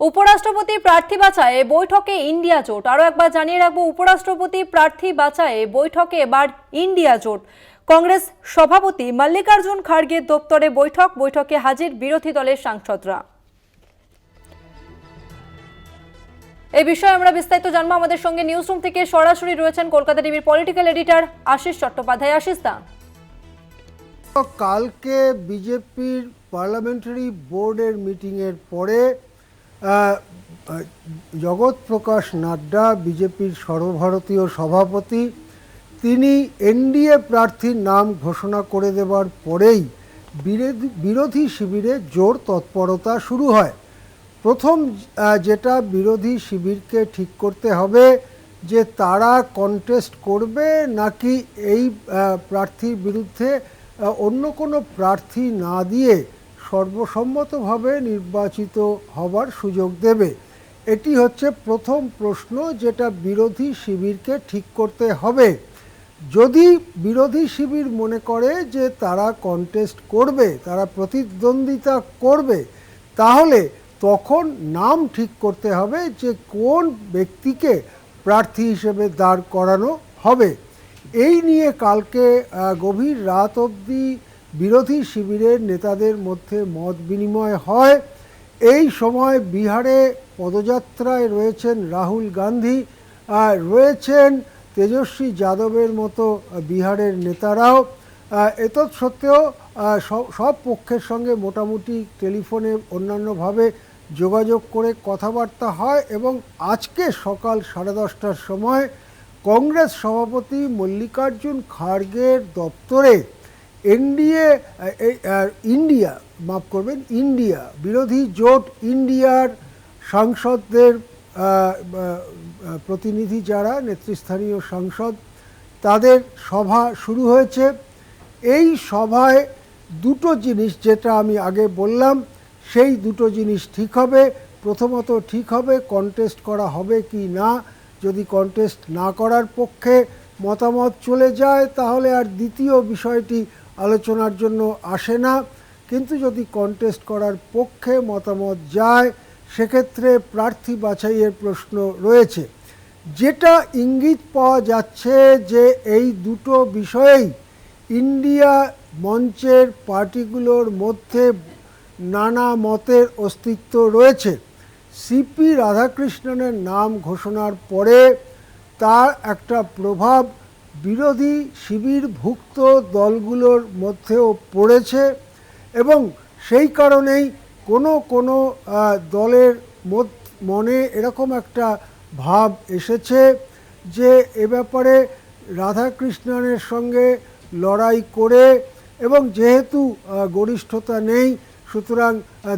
উপরাষ্ট্রপতি প্রার্থী বাছায় বৈঠকে ইন্ডিয়া জোট। আরও একবার জানিয়ে রাখব, উপরাষ্ট্রপতি প্রার্থী বাছায় বৈঠকে এবার ইন্ডিয়া জোট। কংগ্রেস সভাপতি মল্লিকার্জুন খাড়গের দপ্তরে বৈঠক, বৈঠকে হাজির বিরোধী দলের সাংসদরা। এই বিষয়ে আমরা বিস্তারিত জানব। আমাদের সঙ্গে নিউজ রুম থেকে সরাসরি রয়েছেন কলকাতা টিভির পলিটিক্যাল এডিটর আশিস চট্টোপাধ্যায়। আশিস দা। কালকে বিজেপির পার্লামেন্টারি বোর্ডের মিটিংয়ের পরে জগৎ প্রকাশ নাড্ডা, বিজেপির সর্বভারতীয় সভাপতি, তিনি এনডিএ প্রার্থীর নাম ঘোষণা করে দেওয়ার পরেই বিরোধী বিরোধী শিবিরে জোর তৎপরতা শুরু হয়। প্রথম যেটা বিরোধী শিবিরকে ঠিক করতে হবে যে তারা কন্টেস্ট করবে নাকি এই প্রার্থীর বিরুদ্ধে অন্য কোনো প্রার্থী না দিয়ে সর্বসম্মতভাবে নির্বাচিত হবার সুযোগ দেবে। এটি হচ্ছে প্রথম প্রশ্ন যেটা বিরোধী শিবিরকে ঠিক করতে হবে। যদি বিরোধী শিবির মনে করে যে তারা কন্টেস্ট করবে, তারা প্রতিদ্বন্দ্বিতা করবে, তাহলে তখন নাম ঠিক করতে হবে যে কোন ব্যক্তিকে প্রার্থী হিসেবে দাঁড় করানো হবে। এই নিয়ে কালকে গভীর রাত অবধি বিরোধী শিবিরের নেতাদের মধ্যে মত বিনিময় হয়। এই সময় বিহারে পদযাত্রায় রয়েছেন রাহুল গান্ধী আর রয়েছেন তেজস্বী যাদবের মতো বিহারের নেতারাও। এতৎ সত্ত্বেও সব- সব পক্ষের সঙ্গে মোটামুটি টেলিফোনে অন্যান্যভাবে যোগাযোগ করে কথাবার্তা হয় এবং আজকে সকাল সাড়ে দশটার সময় কংগ্রেস সভাপতি মল্লিকার্জুন খাড়গের দপ্তরে এনডিএ ইন্ডিয়া, মাফ করবেন, ইন্ডিয়া, বিরোধী জোট ইন্ডিয়ার সাংসদদের প্রতিনিধি যারা, নেতৃস্থানীয় সাংসদ, তাদের সভা শুরু হয়েছে। এই সভায় দুটো জিনিস যেটা আমি আগে বললাম, সেই দুটো জিনিস ঠিক হবে। প্রথমত ঠিক হবে কন্টেস্ট করা হবে কি না। যদি কন্টেস্ট না করার পক্ষে মতামত চলে যায়, তাহলে আর দ্বিতীয় বিষয়টি আলোচনার জন্য আসে না। কিন্তু যদি কন্টেস্ট করার পক্ষে মতামত যায়, সেক্ষেত্রে প্রার্থী বাছাইয়ের প্রশ্ন রয়েছে। যেটা ইঙ্গিত পাওয়া যাচ্ছে যে এই দুটো বিষয়েই ইন্ডিয়া মঞ্চের পার্টিগুলোর মধ্যে নানা মতের অস্তিত্ব রয়েছে। সিপি রাধাকৃষ্ণনের নাম ঘোষণার পরে তার একটা প্রভাব বিরোধী শিবিরভুক্ত দলগুলোর মধ্যেও পড়েছে এবং সেই কারণেই কোনো কোনো দলের মনে এরকম একটা ভাব এসেছে যে এ ব্যাপারে রাধাকৃষ্ণনের সঙ্গে লড়াই করে এবং যেহেতু গরিষ্ঠতা নেই, সুতরাং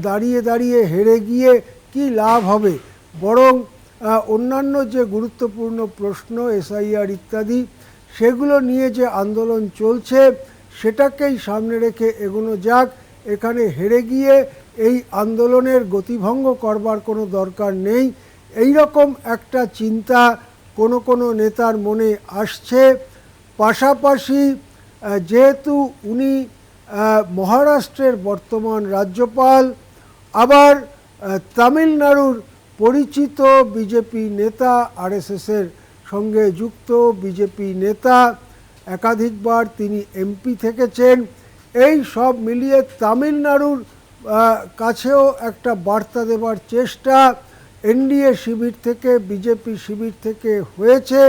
দাঁড়িয়ে দাঁড়িয়ে হেরে গিয়ে কি লাভ হবে? বরং অন্যান্য যে গুরুত্বপূর্ণ প্রশ্ন, এসআইআর ইত্যাদি সেগুলো নিয়ে যে আন্দোলন চলছে, সেটাকেই সামনে রেখে এগোনো যাক। এখানে হেরে গিয়ে এই আন্দোলনের গতিভঙ্গ করবার কোনো দরকার নেই। এই রকম একটা চিন্তা কোনো কোনো নেতার মনে আসছে। পাশাপাশি যেহেতু উনি মহারাষ্ট্রের বর্তমান রাজ্যপাল, আবার তামিলনাড়ুর পরিচিত বিজেপি নেতা, আরএসএসের সঙ্গে যুক্ত বিজেপি নেতা, একাধিকবার তিনি এমপি থেকেছেন। এই সব মিলিয়ে তামিলনাড়ুর কাছেও একটা বার্তা দেবার চেষ্টা। এনডিএ শিবির থেকে, বিজেপি শিবির থেকে হয়েছে,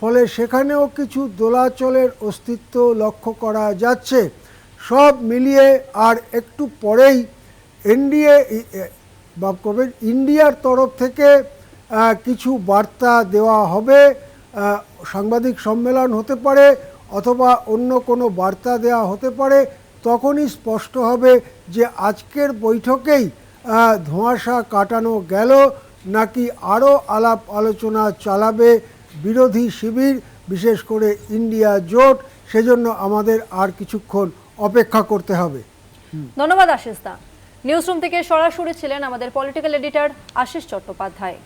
ফলে সেখানেও কিছু দোলাচলের অস্তিত্ব লক্ষ্য করা যাচ্ছে। সব মিলিয়ে আর একটু পরেই এনডিএ বা ইন্ডিয়ার তরফ থেকে কিছু বার্তা দেওয়া হবে সাংবাদিক সম্মেলন হতে পারে অথবা অন্য কোনো বার্তা দেওয়া হতে পারে, তখনই স্পষ্ট হবে যে আজকের বৈঠকেই ধোঁয়াশা কাটানো গেল, নাকি আরও আলাপ আলোচনা চালাবে বিরোধী শিবির, বিশেষ করে ইন্ডিয়া জোট, সেজন্য আমাদের আর কিছুক্ষণ অপেক্ষা করতে হবে। ধন্যবাদ আশিস দা। নিউজ রুম থেকে সরাসরি ছিলেন আমাদের পলিটিক্যাল এডিটর আশিস চট্টোপাধ্যায়।